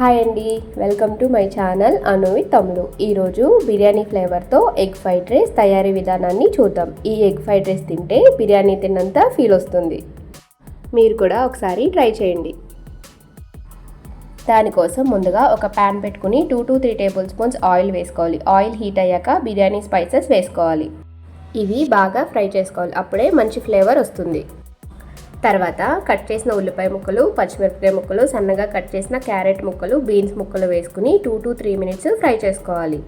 Hi అండి. Welcome to my channel అనువి తమ్ముడు. ఈరోజు బిర్యానీ ఫ్లేవర్తో ఎగ్ ఫ్రైడ్ రైస్ తయారీ విధానాన్ని చూద్దాం. ఈ ఎగ్ ఫ్రైడ్ రైస్ తింటే బిర్యానీ తిన్నంత ఫీల్ వస్తుంది. మీరు కూడా ఒకసారి ట్రై చేయండి. దానికోసం ముందుగా ఒక ప్యాన్ పెట్టుకుని two to three tablespoons oil వేసుకోవాలి. ఆయిల్ హీట్ అయ్యాక బిర్యానీ స్పైసెస్ వేసుకోవాలి. ఇవి బాగా ఫ్రై చేసుకోవాలి. అప్పుడే మంచి ఫ్లేవర్ వస్తుంది. తర్వాత కట్ చేసిన ఉల్లిపాయ ముక్కలు పచ్చిమిరపకాయ ముక్కలు సన్నగా కట్ చేసిన క్యారెట్ ముక్కలు బీన్స్ ముక్కలు వేసుకుని two to three minutes fry చేసుకోవాలి.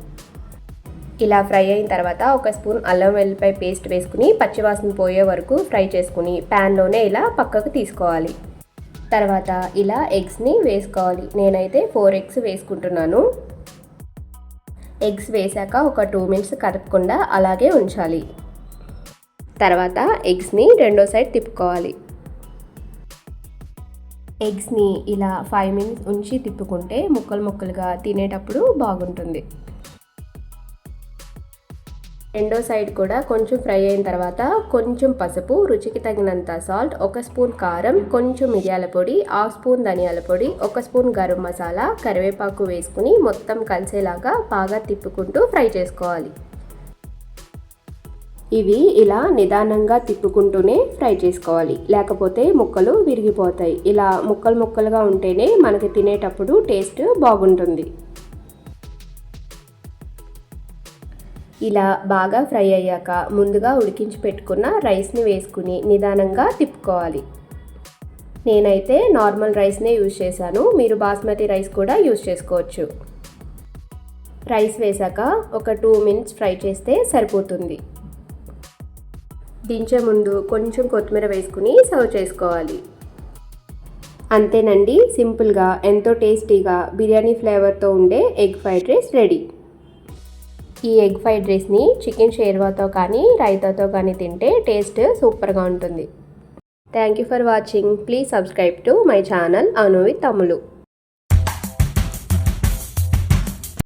ఇలా ఫ్రై అయిన తర్వాత ఒక స్పూన్ అల్లం వెల్లిపాయ పేస్ట్ వేసుకుని పచ్చివాసన పోయే వరకు ఫ్రై చేసుకుని ప్యాన్లోనే ఇలా పక్కకు తీసుకోవాలి. తర్వాత ఇలా ఎగ్స్ని వేసుకోవాలి. నేనైతే ఫోర్ ఎగ్స్ వేసుకుంటున్నాను. ఎగ్స్ వేసాక ఒక టూ మినిట్స్ కదపకుండా అలాగే ఉంచాలి. తర్వాత ఎగ్స్ని రెండో సైడ్ తిప్పుకోవాలి. ఎగ్స్ని ఇలా ఫైవ్ మినిట్స్ ఉంచి తిప్పుకుంటే ముక్కలు ముక్కలుగా తినేటప్పుడు బాగుంటుంది. రెండో సైడ్ కూడా కొంచెం ఫ్రై అయిన తర్వాత కొంచెం పసుపు రుచికి తగినంత సాల్ట్ ఒక స్పూన్ కారం కొంచెం మిరియాల పొడి హాఫ్ స్పూన్ ధనియాల పొడి ఒక స్పూన్ గరం మసాలా కరివేపాకు వేసుకుని మొత్తం కలిసేలాగా బాగా తిప్పుకుంటూ ఫ్రై చేసుకోవాలి. ఇవి ఇలా నిదానంగా తిప్పుకుంటూనే ఫ్రై చేసుకోవాలి. లేకపోతే ముక్కలు విరిగిపోతాయి. ఇలా ముక్కలు ముక్కలుగా ఉంటేనే మనకి తినేటప్పుడు టేస్ట్ బాగుంటుంది. ఇలా బాగా ఫ్రై అయ్యాక ముందుగా ఉడికించి పెట్టుకున్న రైస్ని వేసుకుని నిదానంగా తిప్పుకోవాలి. నేనైతే నార్మల్ రైస్నే యూజ్ చేశాను. మీరు బాస్మతి రైస్ కూడా యూజ్ చేసుకోవచ్చు. రైస్ వేసాక ఒక టూ మినిట్స్ ఫ్రై చేస్తే సరిపోతుంది. దించే ముందు కొంచెం కొత్తిమీర వేసుకుని సర్వ్ చేసుకోవాలి. అంతేనండి సింపుల్గా ఎంతో టేస్టీగా బిర్యానీ ఫ్లేవర్తో ఉండే ఎగ్ ఫ్రైడ్ రైస్ రెడీ. ఈ ఎగ్ ఫ్రైడ్ రైస్ని చికెన్ షేర్వాతో కానీ రైతాతో కానీ తింటే టేస్ట్ సూపర్గా ఉంటుంది. Thank you for watching. Please subscribe to my channel Anuvi తమ్ములు.